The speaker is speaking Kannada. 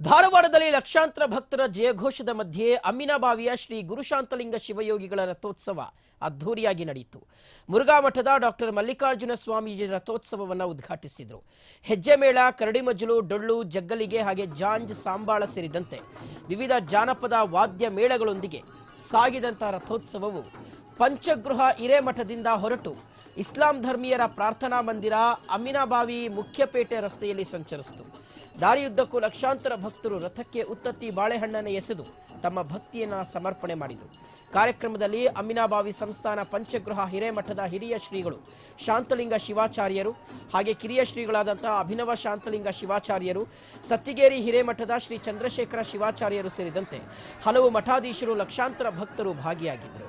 ಧಾರವಾಡದಲ್ಲಿ ಲಕ್ಷಾಂತರ ಭಕ್ತರ ಜಯಘೋಷದ ಮಧ್ಯೆ ಅಮ್ಮಿನಾಬಾವಿಯ ಶ್ರೀ ಗುರುಶಾಂತಲಿಂಗ ಶಿವಯೋಗಿಗಳ ರಥೋತ್ಸವ ಅದ್ಧೂರಿಯಾಗಿ ನಡೆಯಿತು. ಮುರುಘಾ ಮಠದ ಡಾಕ್ಟರ್ ಮಲ್ಲಿಕಾರ್ಜುನ ಸ್ವಾಮೀಜಿ ರಥೋತ್ಸವವನ್ನು ಉದ್ಘಾಟಿಸಿದರು. ಹೆಜ್ಜೆ ಮೇಳ ಕರಡಿಮಜ್ಜಲು ಡೊಳ್ಳು, ಜಗ್ಗಲಿಗೆ ಹಾಗೆ ಜಾಂಜ್, ಸಾಂಬಾಳ ಸೇರಿದಂತೆ ವಿವಿಧ ಜಾನಪದ ವಾದ್ಯ ಮೇಳಗಳೊಂದಿಗೆ ಸಾಗಿದಂತಹ ರಥೋತ್ಸವವು ಪಂಚಗೃಹ ಹಿರೇಮಠದಿಂದ ಹೊರಟು ಇಸ್ಲಾಂ ಧರ್ಮೀಯರ ಪ್ರಾರ್ಥನಾ ಮಂದಿರ ಅಮಿನಾಬಾವಿ ಮುಖ್ಯಪೇಟೆ ರಸ್ತೆಯಲ್ಲಿ ಸಂಚರಿಸಿತು. ದಾರಿಯುದ್ದಕ್ಕೂ ಲಕ್ಷಾಂತರ ಭಕ್ತರು ರಥಕ್ಕೆ ಉತ್ತತ್ತಿ ಬಾಳೆಹಣ್ಣನ್ನು ಎಸೆದು ತಮ್ಮ ಭಕ್ತಿಯನ್ನು ಸಮರ್ಪಣೆ ಮಾಡಿದರು. ಕಾರ್ಯಕ್ರಮದಲ್ಲಿ ಅಮಿನಾಬಾವಿ ಸಂಸ್ಥಾನ ಪಂಚಗೃಹ ಹಿರೇಮಠದ ಹಿರಿಯ ಶ್ರೀಗಳು ಶಾಂತಲಿಂಗ ಶಿವಾಚಾರ್ಯರು ಹಾಗೆ ಕಿರಿಯ ಶ್ರೀಗಳಾದಂತಹ ಅಭಿನವ ಶಾಂತಲಿಂಗ ಶಿವಾಚಾರ್ಯರು, ಸತ್ತಿಗೇರಿ ಹಿರೇಮಠದ ಶ್ರೀ ಚಂದ್ರಶೇಖರ ಶಿವಾಚಾರ್ಯರು ಸೇರಿದಂತೆ ಹಲವು ಮಠಾಧೀಶರು ಲಕ್ಷಾಂತರ ಭಕ್ತರು ಭಾಗಿಯಾಗಿದ್ದರು.